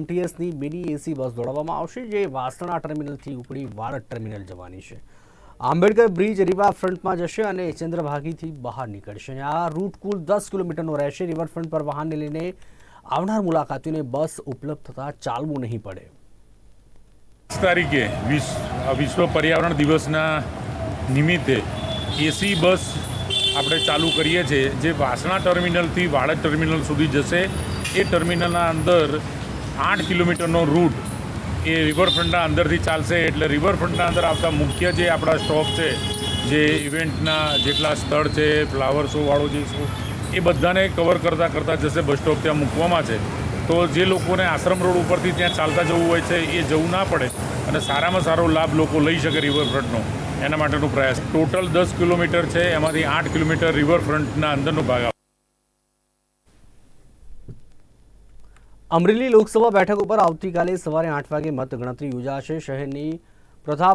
એમટીએસની mini એસી બસ દોડાવવામાં આવશે, જે વાસણા ટર્મિનલથી ઉપડી વાળદ ટર્મિનલ જવાની છે. આંબેડકર બ્રિજ રિવરફ્રન્ટમાં જશે અને ચંદ્રભાગીથી બહાર નીકળશે. આ રૂટ કુલ દસ કિલોમીટરનો રહેશે. રિવરફ્રન્ટ પર વાહનને લઈને આવનાર મુલાકાતીઓને બસ ઉપલબ્ધ થતાં ચાલવું નહીં પડે. તારીખે વિશ્વ વિશ્વ પર્યાવરણ દિવસના નિમિત્તે એસી બસ આપણે ચાલુ કરીએ છીએ. જે વાસણા ટર્મિનલથી વાડજ ટર્મિનલ સુધી જશે. એ ટર્મિનલના અંદર આઠ કિલોમીટરનો રૂટ એ રિવરફ્રન્ટના અંદરથી ચાલશે એટલે રિવરફ્રન્ટના અંદર આવતા મુખ્ય જે આપણા સ્ટોપ છે, જે ઇવેન્ટના જેટલા સ્થળ છે ફ્લાવર શોવાળો જે શો એ બધાને કવર કરતાં કરતાં જશે બસ સ્ટોપ ત્યાં મૂકવામાં છે. તો જે લોકોને આશ્રમ રોડ ઉપરથી ત્યાં ચાલતા જવું હોય છે, એ જવું ના પડે અને સારામાં સારો લાભ લોકો લઈ શકે રિવરફ્રન્ટનો એના માટેનો પ્રયાસ. ટોટલ દસ કિલોમીટર છે, એમાંથી આઠ કિલોમીટર રિવરફ્રન્ટના અંદરનો ભાગ આવે અમરેલી લોકસભા બેઠક ઉપર આવતીકાલે સવારે આઠ વાગે મતગણતરી યોજાશે. શહેરની પ્રથા